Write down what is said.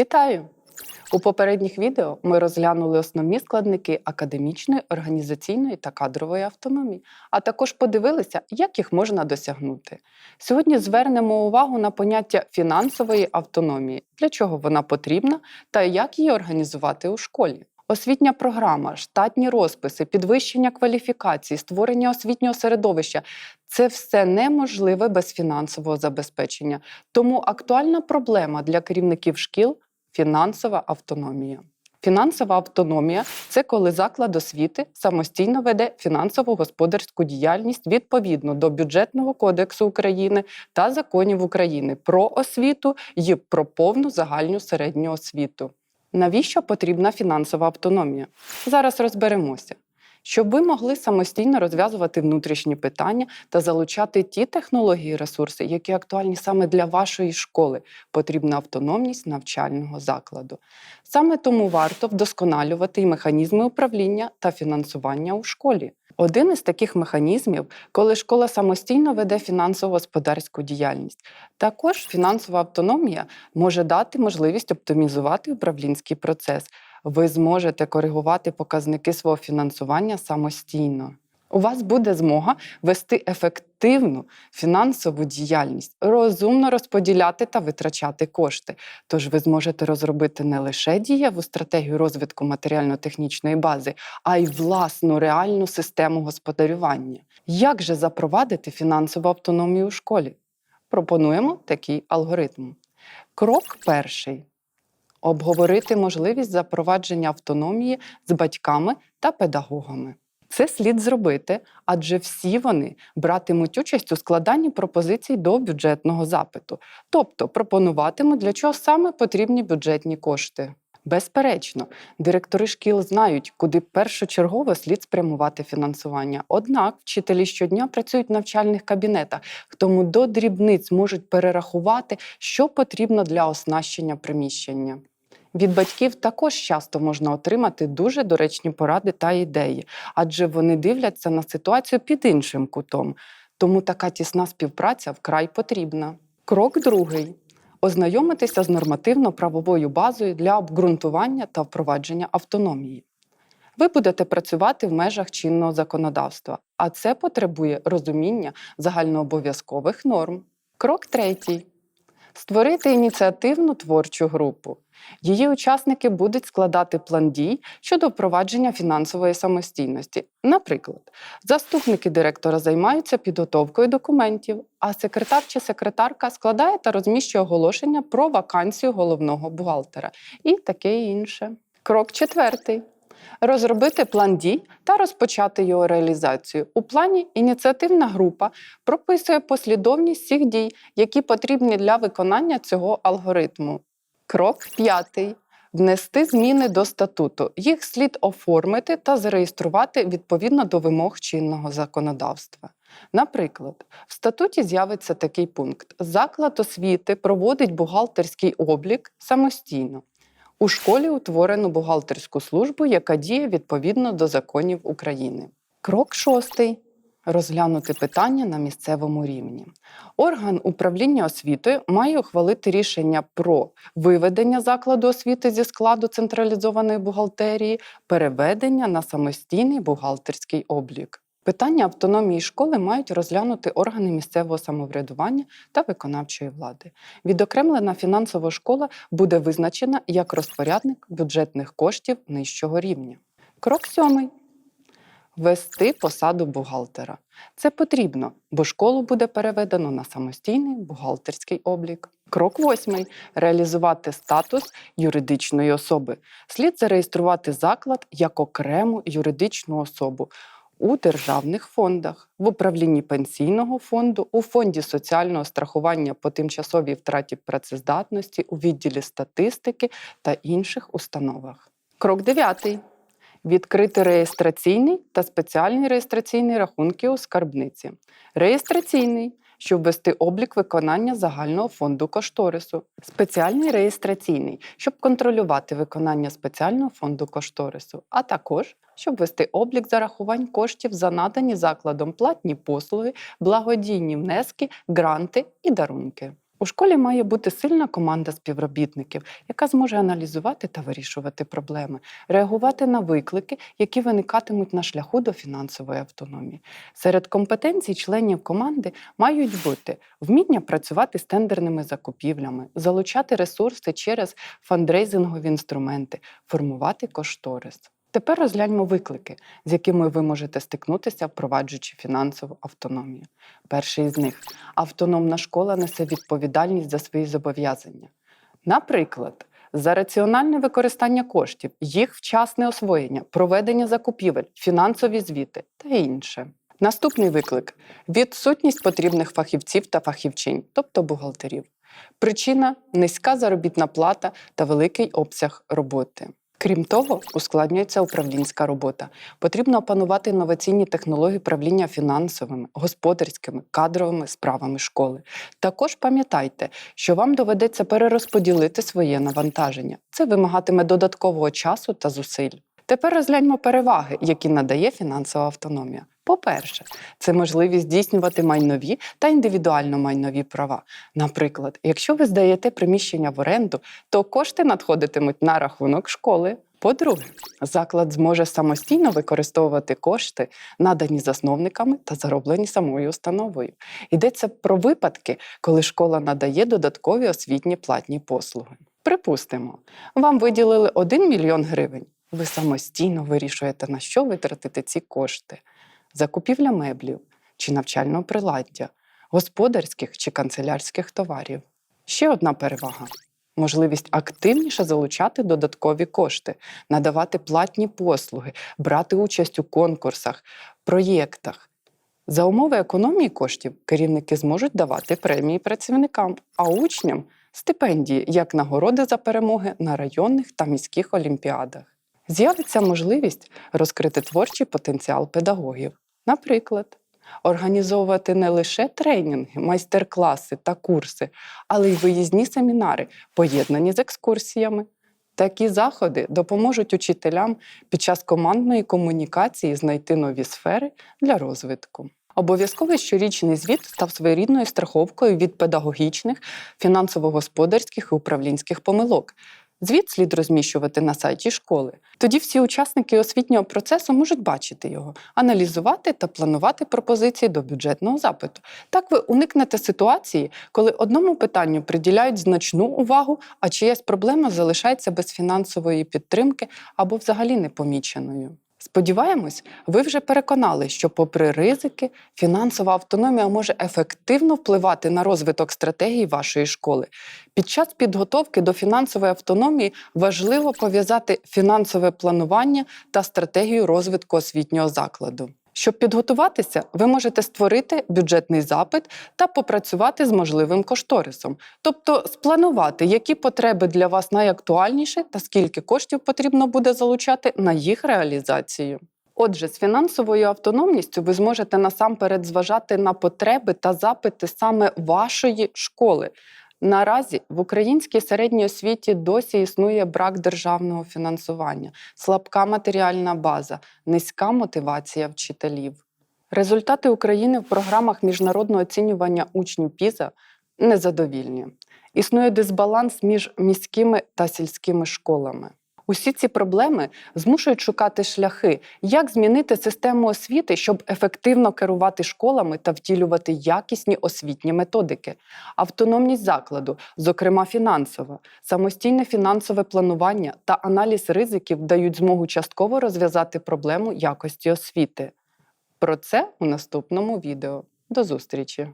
Вітаю! У попередніх відео ми розглянули основні складники академічної, організаційної та кадрової автономії, а також подивилися, як їх можна досягнути. Сьогодні звернемо увагу на поняття фінансової автономії, для чого вона потрібна та як її організувати у школі. Освітня програма, штатні розписи, підвищення кваліфікації, створення освітнього середовища це все неможливе без фінансового забезпечення. Тому актуальна проблема для керівників шкіл фінансова автономія. Фінансова автономія це коли заклад освіти самостійно веде фінансово господарську діяльність відповідно до бюджетного кодексу України та законів України про освіту і про повну загальну середню освіту. Навіщо потрібна фінансова автономія? Зараз розберемося. Щоб ви могли самостійно розв'язувати внутрішні питання та залучати ті технології і ресурси, які актуальні саме для вашої школи, потрібна автономність навчального закладу. Саме тому варто вдосконалювати і механізми управління та фінансування у школі. Один із таких механізмів, коли школа самостійно веде фінансово-господарську діяльність. Також фінансова автономія може дати можливість оптимізувати управлінський процес. Ви зможете коригувати показники свого фінансування самостійно. У вас буде змога вести ефективну фінансову діяльність, розумно розподіляти та витрачати кошти. Тож ви зможете розробити не лише дієву стратегію розвитку матеріально-технічної бази, а й власну реальну систему господарювання. Як же запровадити фінансову автономію у школі? Пропонуємо такий алгоритм. Крок перший обговорити можливість запровадження автономії з батьками та педагогами. Це слід зробити, адже всі вони братимуть участь у складанні пропозицій до бюджетного запиту, тобто пропонуватимуть, для чого саме потрібні бюджетні кошти. Безперечно, директори шкіл знають, куди першочергово слід спрямувати фінансування. Однак вчителі щодня працюють в навчальних кабінетах, тому до дрібниць можуть перерахувати, що потрібно для оснащення приміщення. Від батьків також часто можна отримати дуже доречні поради та ідеї, адже вони дивляться на ситуацію під іншим кутом. Тому така тісна співпраця вкрай потрібна. Крок другий ознайомитися з нормативно-правовою базою для обґрунтування та впровадження автономії. Ви будете працювати в межах чинного законодавства, а це потребує розуміння загальнообов'язкових норм. Крок третій створити ініціативну творчу групу. Її учасники будуть складати план дій щодо впровадження фінансової самостійності. Наприклад, заступники директора займаються підготовкою документів, а секретар чи секретарка складає та розміщує оголошення про вакансію головного бухгалтера і таке інше. Крок четвертий. Розробити план дій та розпочати його реалізацію. У плані ініціативна група прописує послідовність всіх дій, які потрібні для виконання цього алгоритму. Крок п'ятий. Внести зміни до статуту. Їх слід оформити та зареєструвати відповідно до вимог чинного законодавства. Наприклад, в статуті з'явиться такий пункт: заклад освіти проводить бухгалтерський облік самостійно. У школі утворено бухгалтерську службу, яка діє відповідно до законів України. Крок шостий. Розглянути питання на місцевому рівні. Орган управління освітою має ухвалити рішення про виведення закладу освіти зі складу централізованої бухгалтерії, переведення на самостійний бухгалтерський облік. Питання автономії школи мають розглянути органи місцевого самоврядування та виконавчої влади. Відокремлена фінансова школа буде визначена як розпорядник бюджетних коштів нижчого рівня. Крок сьомий. Вести посаду бухгалтера. Це потрібно, бо школу буде переведено на самостійний бухгалтерський облік. Крок восьмий реалізувати статус юридичної особи. Слід зареєструвати заклад як окрему юридичну особу у державних фондах, в управлінні пенсійного фонду, у фонді соціального страхування по тимчасовій втраті працездатності, у відділі статистики та інших установах. Крок дев'ятий. Відкрити реєстраційний та спеціальний реєстраційний рахунки у скарбниці. Реєстраційний, щоб вести облік виконання загального фонду кошторису. Спеціальний реєстраційний, щоб контролювати виконання спеціального фонду кошторису, а також щоб вести облік зарахувань коштів за надані закладом платні послуги, благодійні внески, гранти і дарунки. У школі має бути сильна команда співробітників, яка зможе аналізувати та вирішувати проблеми, реагувати на виклики, які виникатимуть на шляху до фінансової автономії. Серед компетенцій членів команди мають бути вміння працювати з тендерними закупівлями, залучати ресурси через фандрейзингові інструменти, формувати кошторис. Тепер розгляньмо виклики, з якими ви можете стикнутися, впроваджуючи фінансову автономію. Перший з них автономна школа несе відповідальність за свої зобов'язання. Наприклад, за раціональне використання коштів, їх вчасне освоєння, проведення закупівель, фінансові звіти та інше. Наступний виклик відсутність потрібних фахівців та фахівчинь, тобто бухгалтерів. Причина низька заробітна плата та великий обсяг роботи. Крім того, ускладнюється управлінська робота. Потрібно опанувати інноваційні технології правління фінансовими, господарськими, кадровими справами школи. Також пам'ятайте, що вам доведеться перерозподілити своє навантаження. Це вимагатиме додаткового часу та зусиль. Тепер розгляньмо переваги, які надає фінансова автономія. По-перше, це можливість здійснювати майнові та індивідуально майнові права. Наприклад, якщо ви здаєте приміщення в оренду, то кошти надходитимуть на рахунок школи. По-друге, заклад зможе самостійно використовувати кошти, надані засновниками та зароблені самою установою. Йдеться про випадки, коли школа надає додаткові освітні платні послуги. Припустимо, вам виділили 1 мільйон гривень. Ви самостійно вирішуєте, на що витратити ці кошти: закупівля меблів чи навчального приладдя, господарських чи канцелярських товарів. Ще одна перевага можливість активніше залучати додаткові кошти, надавати платні послуги, брати участь у конкурсах, проєктах. За умови економії коштів керівники зможуть давати премії працівникам, а учням стипендії як нагороди за перемоги на районних та міських олімпіадах. З'явиться можливість розкрити творчий потенціал педагогів. Наприклад, організовувати не лише тренінги, майстер-класи та курси, але й виїзні семінари, поєднані з екскурсіями. Такі заходи допоможуть учителям під час командної комунікації знайти нові сфери для розвитку. Обов'язковий щорічний звіт став своєрідною страховкою від педагогічних, фінансово-господарських і управлінських помилок. Звіт слід розміщувати на сайті школи. Тоді всі учасники освітнього процесу можуть бачити його, аналізувати та планувати пропозиції до бюджетного запиту. Так ви уникнете ситуації, коли одному питанню приділяють значну увагу, а чиясь проблема залишається без фінансової підтримки або взагалі непоміченою. Сподіваємось, ви вже переконали, що, попри ризики, фінансова автономія може ефективно впливати на розвиток стратегії вашої школи. Під час підготовки до фінансової автономії важливо пов'язати фінансове планування та стратегію розвитку освітнього закладу. Щоб підготуватися, ви можете створити бюджетний запит та попрацювати з можливим кошторисом, тобто спланувати, які потреби для вас найактуальніші та скільки коштів потрібно буде залучати на їх реалізацію. Отже, з фінансовою автономністю ви зможете насамперед зважати на потреби та запити саме вашої школи. Наразі в українській середній освіті досі існує брак державного фінансування, слабка матеріальна база, низька мотивація вчителів. Результати України в програмах міжнародного оцінювання учнів ПІЗа незадовільні. Існує дисбаланс між міськими та сільськими школами. Усі ці проблеми змушують шукати шляхи, як змінити систему освіти, щоб ефективно керувати школами та втілювати якісні освітні методики, автономність закладу, зокрема фінансова, самостійне фінансове планування та аналіз ризиків дають змогу частково розв'язати проблему якості освіти. Про це у наступному відео. До зустрічі!